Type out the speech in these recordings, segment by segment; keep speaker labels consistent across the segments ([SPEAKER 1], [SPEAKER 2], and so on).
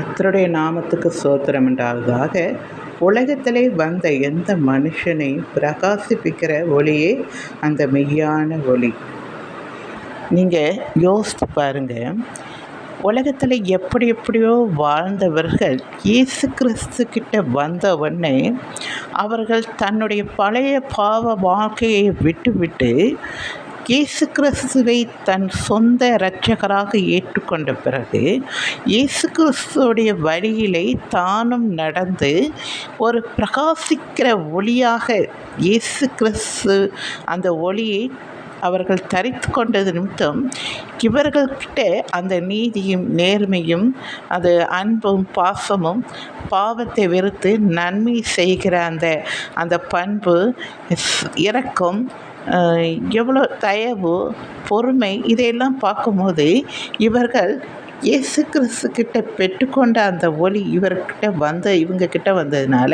[SPEAKER 1] கத்தருடைய நாமத்துக்கு சோத்திரம் உண்டாவதாக. உலகத்திலே வந்த எந்த மனுஷனையும் பிரகாசிப்பிக்கிற ஒளியே அந்த மெய்யான ஒளி. நீங்கள் யோசித்து பாருங்கள் உலகத்தில் எப்படி எப்படியோ வாழ்ந்தவர்கள் இயேசு கிறிஸ்து கிட்ட வந்த உடனே அவர்கள் தன்னுடைய பழைய பாவ வாழ்க்கையை விட்டுவிட்டு இயேசு கிறிஸ்துவை தன் சொந்த இரட்சகராக ஏற்றுக்கொண்ட பிறகு இயேசு கிறிஸ்துவோடைய வழியிலே தானும் நடந்து ஒரு பிரகாசிக்கிற ஒளியாக இயேசு கிறிஸ்து அந்த ஒளியை அவர்கள் தரித்து கொண்டது நிமித்தம் இவர்கள்கிட்ட அந்த நீதியும் நேர்மையும் அது அன்பும் பாசமும் பாவத்தை வெறுத்து நன்மை செய்கிற அந்த அந்த பண்பு இரக்கம் எவ்வளோ தயவு பொறுமை இதையெல்லாம் பார்க்கும்போது இவர்கள் இயேசு கிறிஸ்து கிட்ட பெற்றுக்கொண்ட அந்த ஒளி இவர்கிட்ட வந்த இவங்க கிட்ட வந்ததுனால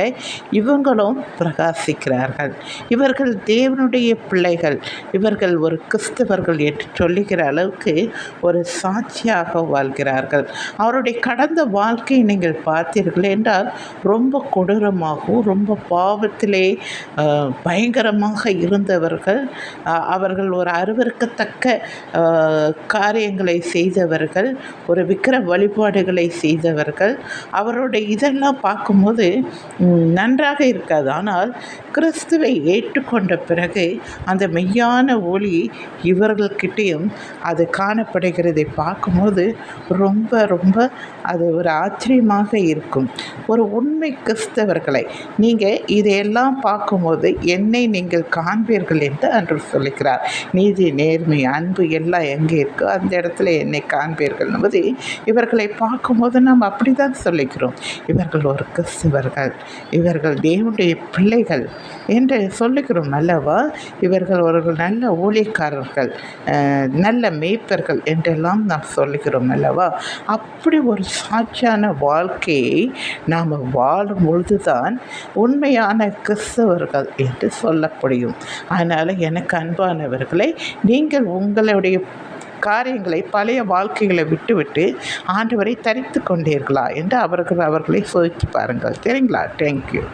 [SPEAKER 1] இவங்களும் பிரகாசிக்கிறார்கள். இவர்கள் தேவனுடைய பிள்ளைகள். இவர்கள் ஒரு கிறிஸ்தவர்கள் என்று சொல்லுகிற அளவுக்கு ஒரு சாட்சியாக வாழ்கிறார்கள். அவருடைய கடந்த வாழ்க்கையை நீங்கள் பார்த்தீர்கள் என்றால் ரொம்ப கொடூரமாகவும் ரொம்ப பாவத்திலே பயங்கரமாக இருந்தவர்கள். அவர்கள் ஒரு அருவருக்கத்தக்க காரியங்களை செய்தவர்கள். ஒரு ஒரு விக்கிர வழிபாடுகளை செய்தவர்கள் அவருடைய இதெல்லாம் பார்க்கும்போது நன்றாக இருக்காது. ஆனால் கிறிஸ்துவை ஏற்றுக்கொண்ட பிறகு அந்த மெய்யான ஒளி இவர்கள்கிட்டேயும் அது காணப்படுகிறதை பார்க்கும்போது ரொம்ப ரொம்ப அது ஒரு ஆச்சரியமாக இருக்கும். ஒரு உண்மை கிறிஸ்தவர்களை நீங்கள் இதையெல்லாம் பார்க்கும்போது என்னை நீங்கள் காண்பீர்கள் என்று அன்று சொல்லுகிறார். நீதி நேர்மை அன்பு எல்லாம் எங்கே இருக்கோ அந்த இடத்துல என்னை காண்பீர்கள். என்பது இவர்களை பார்க்கும்போது நாம் அப்படி தான் சொல்லிக்கிறோம். இவர்கள் ஒரு கிறிஸ்தவர்கள். இவர்கள் தேவனுடைய பிள்ளைகள் என்று சொல்லிக்கிறோம் அல்லவா? இவர்கள் ஒரு நல்ல ஊழியக்காரர்கள் நல்ல மேய்ப்பர்கள் என்றெல்லாம் நாம் சொல்லுகிறோம் அல்லவா? அப்படி ஒரு சாட்சியான வாழ்க்கையை நாம் வாழும் பொழுது தான் உண்மையான கிறிஸ்தவர்கள் என்று சொல்ல முடியும் அதனால் எனக்கு அன்பானவர்களை நீங்கள் உங்களுடைய காரியங்களை பழைய வாழ்க்கைகளை விட்டுவிட்டு ஆண்டவரை தரித்து கொண்டீர்களா? என்று அவர்கள் அவர்களை சோதித்து பாருங்கள். சரிங்களா? தேங்க்யூ